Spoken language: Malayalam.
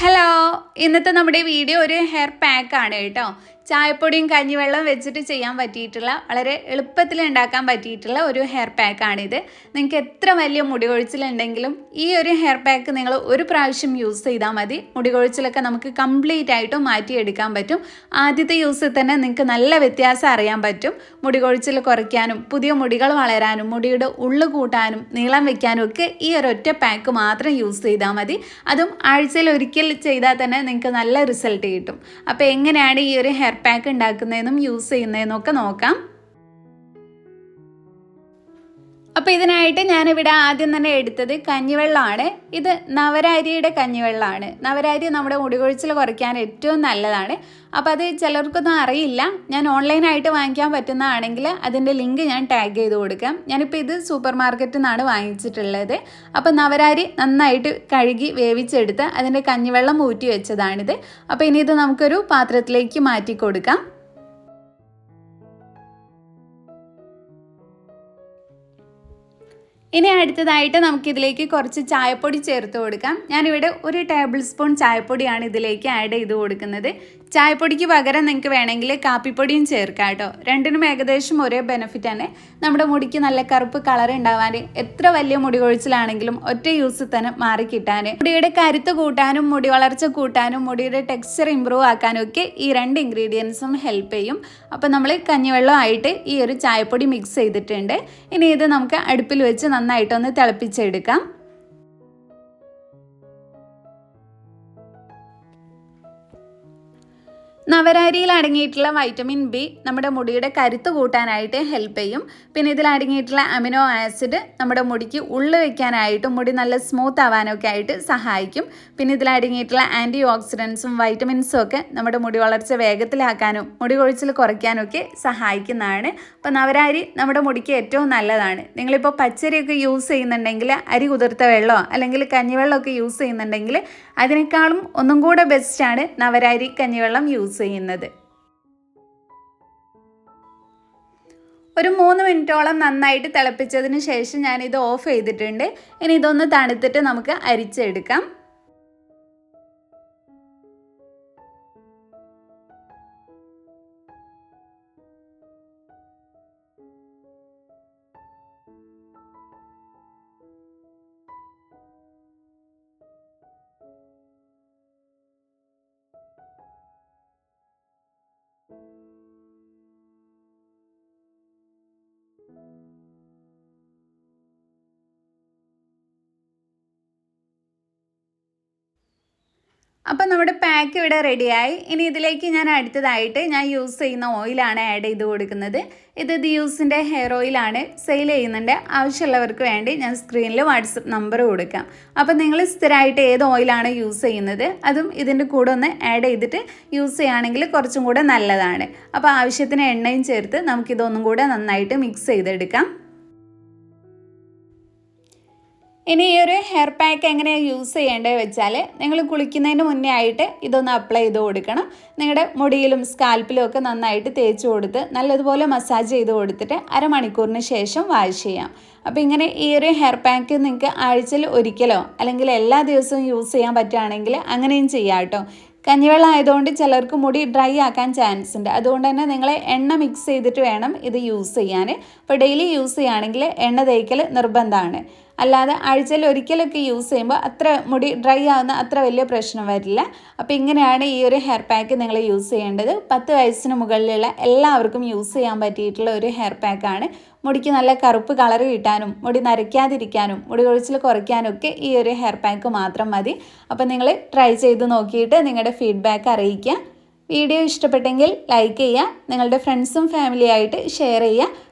ഹലോ ഇന്നത്തെ നമ്മുടെ വീഡിയോ ഒരു ഹെയർ പാക്ക് ആണ് കേട്ടോ. ചായപ്പൊടിയും കഞ്ഞിവെള്ളം വെച്ചിട്ട് ചെയ്യാൻ പറ്റിയിട്ടുള്ള വളരെ എളുപ്പത്തിൽ ഉണ്ടാക്കാൻ പറ്റിയിട്ടുള്ള ഒരു ഹെയർ പാക്കാണിത് നിങ്ങൾക്ക് എത്ര വലിയ മുടി കൊഴിച്ചിലുണ്ടെങ്കിലും ഈ ഒരു ഹെയർ പാക്ക് നിങ്ങൾ ഒരു പ്രാവശ്യം യൂസ് ചെയ്താൽ മതി. മുടി കൊഴിച്ചിലൊക്കെ നമുക്ക് കംപ്ലീറ്റ് ആയിട്ടും മാറ്റിയെടുക്കാൻ പറ്റും. ആദ്യത്തെ യൂസിൽ തന്നെ നിങ്ങൾക്ക് നല്ല വ്യത്യാസം അറിയാൻ പറ്റും. മുടി കൊഴിച്ചിൽ കുറയ്ക്കാനും പുതിയ മുടികൾ വളരാനും മുടിയുടെ ഉള്ളു കൂട്ടാനും നീളം വെക്കാനും ഒക്കെ ഈ ഒറ്റ പാക്ക് മാത്രം യൂസ് ചെയ്താൽ മതി. അതും ആഴ്ചയിൽ ഒരിക്കൽ ചെയ്താൽ തന്നെ നിങ്ങൾക്ക് നല്ല റിസൾട്ട് കിട്ടും. അപ്പോൾ എങ്ങനെയാണ് ഈ ഒരു ഹെയർ പാക്ക് ഉണ്ടാക്കുന്നതിനും യൂസ് ചെയ്യുന്നതിനും ഒക്കെ നോക്കാം. അപ്പോൾ ഇതിനായിട്ട് ഞാനിവിടെ ആദ്യം തന്നെ എടുത്തത് കഞ്ഞിവെള്ളമാണ്. ഇത് നവരാരിയുടെ കഞ്ഞിവെള്ളമാണ്. നവരാരി നമ്മുടെ മുടികൊഴിച്ചിൽ കുറയ്ക്കാൻ ഏറ്റവും നല്ലതാണ്. അപ്പോൾ അത് ചിലർക്കൊന്നും അറിയില്ല. ഞാൻ ഓൺലൈനായിട്ട് വാങ്ങിക്കാൻ പറ്റുന്നതാണെങ്കിൽ അതിന്റെ ലിങ്ക് ഞാൻ ടാഗ് ചെയ്ത് കൊടുക്കാം. ഞാനിപ്പോൾ ഇത് സൂപ്പർ മാർക്കറ്റിൽ നിന്നാണ് വാങ്ങിച്ചിട്ടുള്ളത്. അപ്പോൾ നവരാരി നന്നായിട്ട് കഴുകി വേവിച്ചെടുത്ത് അതിന്റെ കഞ്ഞിവെള്ളം ഊറ്റി വെച്ചതാണിത്. അപ്പോൾ ഇനി ഇത് നമുക്കൊരു പാത്രത്തിലേക്ക് മാറ്റി കൊടുക്കാം. ഇനി അടുത്തതായിട്ട് നമുക്കിതിലേക്ക് കുറച്ച് ചായപ്പൊടി ചേർത്ത് കൊടുക്കാം. ഞാനിവിടെ ഒരു ടേബിൾ സ്പൂൺ ചായപ്പൊടിയാണ് ഇതിലേക്ക് ആഡ് ചെയ്ത് കൊടുക്കുന്നത്. ചായപ്പൊടിക്ക് പകരം നിങ്ങൾക്ക് വേണമെങ്കിൽ കാപ്പിപ്പൊടിയും ചേർക്കാം കേട്ടോ. രണ്ടിനും ഏകദേശം ഒരേ ബെനിഫിറ്റ് തന്നെ. നമ്മുടെ മുടിക്ക് നല്ല കറുപ്പ് കളർ ഉണ്ടാവാൻ എത്ര വലിയ മുടി കൊഴിച്ചിലാണെങ്കിലും ഒറ്റ യൂസ് തന്നെ മാറി കിട്ടാൻ. മുടിയുടെ കരുത്ത് കൂട്ടാനും മുടി വളർച്ച കൂട്ടാനും മുടിയുടെ ടെക്സ്ചർ ഇമ്പ്രൂവ് ആക്കാനും ഒക്കെ ഈ രണ്ട് ഇൻഗ്രീഡിയൻസും ഹെൽപ്പ് ചെയ്യും. അപ്പോൾ നമ്മൾ കഞ്ഞിവെള്ളമായിട്ട് ഈ ഒരു ചായപ്പൊടി മിക്സ് ചെയ്തിട്ടുണ്ട്. ഇനി ഇത് നമുക്ക് അടുപ്പിൽ വെച്ച് നന്നായിട്ടൊന്ന് തിളപ്പിച്ചെടുക്കാം. നവരാരിയിൽ അടങ്ങിയിട്ടുള്ള വൈറ്റമിൻ ബി നമ്മുടെ മുടിയുടെ കരുത്ത് കൂട്ടാനായിട്ട് ഹെൽപ്പ് ചെയ്യും. പിന്നെ ഇതിൽ അടങ്ങിയിട്ടുള്ള അമിനോ ആസിഡ് നമ്മുടെ മുടിക്ക് ഉള്ളു വെക്കാനായിട്ടും മുടി നല്ല സ്മൂത്ത് ആവാനൊക്കെ ആയിട്ട് സഹായിക്കും. പിന്നെ ഇതിൽ അടങ്ങിയിട്ടുള്ള ആന്റി ഓക്സിഡൻസും വൈറ്റമിൻസും ഒക്കെ നമ്മുടെ മുടി വളർച്ച വേഗത്തിലാക്കാനും മുടി കൊഴിച്ചിൽ കുറയ്ക്കാനും ഒക്കെ സഹായിക്കുന്നതാണ്. അപ്പോൾ നവരാരി നമ്മുടെ മുടിക്ക് ഏറ്റവും നല്ലതാണ്. നിങ്ങളിപ്പോൾ പച്ചരിയൊക്കെ യൂസ് ചെയ്യുന്നുണ്ടെങ്കിൽ അരി കുതിർത്ത വെള്ളമോ അല്ലെങ്കിൽ കഞ്ഞിവെള്ളമൊക്കെ യൂസ് ചെയ്യുന്നുണ്ടെങ്കിൽ അതിനേക്കാളും ഒന്നും കൂടെ ബെസ്റ്റാണ് നവരാരി കഞ്ഞിവെള്ളം യൂസ് ചെയ്യുന്നത്. ഒരു മൂന്ന് മിനിറ്റോളം നന്നായിട്ട് തിളപ്പിച്ചതിന് ശേഷം ഞാനിത് ഓഫ് ചെയ്തിട്ടുണ്ട്. ഇനി ഇതൊന്ന് തണുത്തിട്ട് നമുക്ക് അരിച്ചെടുക്കാം. Thank you. അപ്പം നമ്മുടെ പാക്ക് ഇവിടെ റെഡിയായി. ഇനി ഇതിലേക്ക് ഞാൻ അടുത്തതായിട്ട് ഞാൻ യൂസ് ചെയ്യുന്ന ഓയിലാണ് ആഡ് ചെയ്ത് കൊടുക്കുന്നത്. ഇത് ദിയൂസിന്റെ ഹെയർ ഓയിലാണ് സെയിൽ ചെയ്യുന്നുണ്ട്. ആവശ്യമുള്ളവർക്ക് വേണ്ടി ഞാൻ സ്ക്രീനിൽ വാട്സപ്പ് നമ്പർ കൊടുക്കാം. അപ്പം നിങ്ങൾ സ്ഥിരമായിട്ട് ഏത് ഓയിലാണ് യൂസ് ചെയ്യുന്നത്? അതും ഇതിന്റെ കൂടെ ഒന്ന് ആഡ് ചെയ്തിട്ട് യൂസ് ചെയ്യുകയാണെങ്കിൽ കുറച്ചും കൂടെ നല്ലതാണ്. അപ്പോൾ ആവശ്യത്തിന് എണ്ണയും ചേർത്ത് നമുക്കിതൊന്നും കൂടെ നന്നായിട്ട് മിക്സ് ചെയ്തെടുക്കാം. ഇനി ഈ ഒരു ഹെയർ പാക്ക് എങ്ങനെയാണ് യൂസ് ചെയ്യേണ്ടത് വെച്ചാൽ നിങ്ങൾ കുളിക്കുന്നതിന് മുന്നേ ആയിട്ട് ഇതൊന്ന് അപ്ലൈ ചെയ്ത് കൊടുക്കണം. നിങ്ങളുടെ മുടിയിലും സ്കാൽപ്പിലും ഒക്കെ നന്നായിട്ട് തേച്ച് കൊടുത്ത് നല്ലതുപോലെ മസാജ് ചെയ്ത് കൊടുത്തിട്ട് അരമണിക്കൂറിന് ശേഷം വാഷ് ചെയ്യാം. അപ്പോൾ ഇങ്ങനെ ഈ ഒരു ഹെയർ പാക്ക് നിങ്ങൾക്ക് ആഴ്ചയിൽ ഒരിക്കലോ അല്ലെങ്കിൽ എല്ലാ ദിവസവും യൂസ് ചെയ്യാൻ പറ്റുകയാണെങ്കിൽ അങ്ങനെയും ചെയ്യാം കേട്ടോ കഞ്ഞിവെള്ളം ആയതുകൊണ്ട് ചിലർക്ക് മുടി ഡ്രൈ ആക്കാൻ ചാൻസ് ഉണ്ട്. അതുകൊണ്ട് തന്നെ നിങ്ങൾ എണ്ണ മിക്സ് ചെയ്തിട്ട് വേണം ഇത് യൂസ് ചെയ്യാൻ അപ്പോൾ ഡെയിലി യൂസ് ചെയ്യുകയാണെങ്കിൽ എണ്ണ തേക്കൽ നിർബന്ധമാണ്. അല്ലാതെ ആഴ്ചയിൽ ഒരിക്കലൊക്കെ യൂസ് ചെയ്യുമ്പോൾ അത്ര മുടി ഡ്രൈ ആവുന്ന അത്ര വലിയ പ്രശ്നം വരില്ല. അപ്പോൾ ഇങ്ങനെയാണ് ഈ ഒരു ഹെയർ പാക്ക് നിങ്ങൾ യൂസ് ചെയ്യേണ്ടത്. പത്ത് വയസ്സിന് മുകളിലുള്ള എല്ലാവർക്കും യൂസ് ചെയ്യാൻ പറ്റിയിട്ടുള്ള ഒരു ഹെയർ പാക്കാണ് മുടിക്ക് നല്ല കറുപ്പ് കളർ കിട്ടാനും മുടി നരയ്ക്കാതിരിക്കാനും മുടി കൊഴിച്ചിൽ കുറയ്ക്കാനും ഒക്കെ ഈ ഒരു ഹെയർ പാക്ക് മാത്രം മതി. അപ്പോൾ നിങ്ങൾ ട്രൈ ചെയ്ത് നോക്കിയിട്ട് നിങ്ങളുടെ ഫീഡ്ബാക്ക് അറിയിക്കുക. വീഡിയോ ഇഷ്ടപ്പെട്ടെങ്കിൽ ലൈക്ക് ചെയ്യുക. നിങ്ങളുടെ ഫ്രണ്ട്സും ഫാമിലിയായിട്ട് ഷെയർ ചെയ്യുക.